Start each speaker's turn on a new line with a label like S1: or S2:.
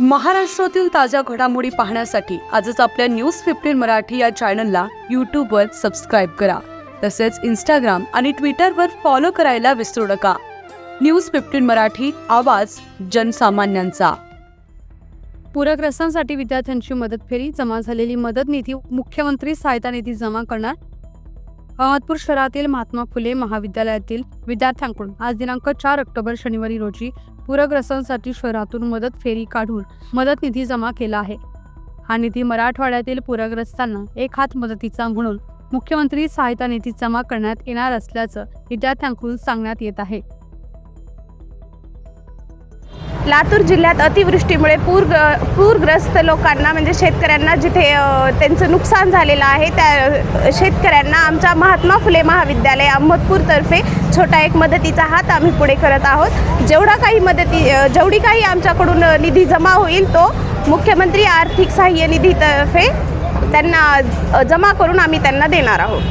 S1: महाराष्ट्रातील ताज्या घडामोडी पाहण्यासाठी आजच आपल्या न्यूज फिफ्टीन मराठी या चॅनलला यूट्यूबवर सबस्क्राईब करा. तसेच इंस्टाग्राम आणि ट्विटरवर फॉलो करायला विसरू नका. न्यूज फिफ्टीन मराठी आवाज जनसामान्यांचा. पूरग्रस्तांसाठी विद्यार्थ्यांची मदत फेरी जमा झालेली मदत निधी मुख्यमंत्री सहायता निधी जमा करणार अहमदपूर शहरातील महात्मा फुले महाविद्यालयातील विद्यार्थ्यांकडून आज दिनांक चार ऑक्टोबर शनिवारी रोजी पूरग्रस्तांसाठी शहरातून मदत फेरी काढून मदत निधी जमा केला आहे. हा निधी मराठवाड्यातील पूरग्रस्तांना एक हात मदतीचा म्हणून मुख्यमंत्री सहायता निधी जमा करण्यात येणार असल्याचं विद्यार्थ्यांकडून सांगण्यात येत आहे.
S2: लातूर जिल्ह्यात अतिवृष्टीमुळे पूर पूरग्रस्त लोकांना म्हणजे शेतकऱ्यांना जिथे त्यांचं नुकसान झालेलं आहे त्या शेतकऱ्यांना आमच्या महात्मा फुले महाविद्यालय अहमदपूरतर्फे छोटा एक मदतीचा हात आम्ही पुढे करत आहोत. जेवढा काही मदती जेवढी काही आमच्याकडून निधी जमा होईल तो मुख्यमंत्री आर्थिक सहाय्य निधीतर्फे त्यांना जमा करून आम्ही त्यांना देणार आहोत.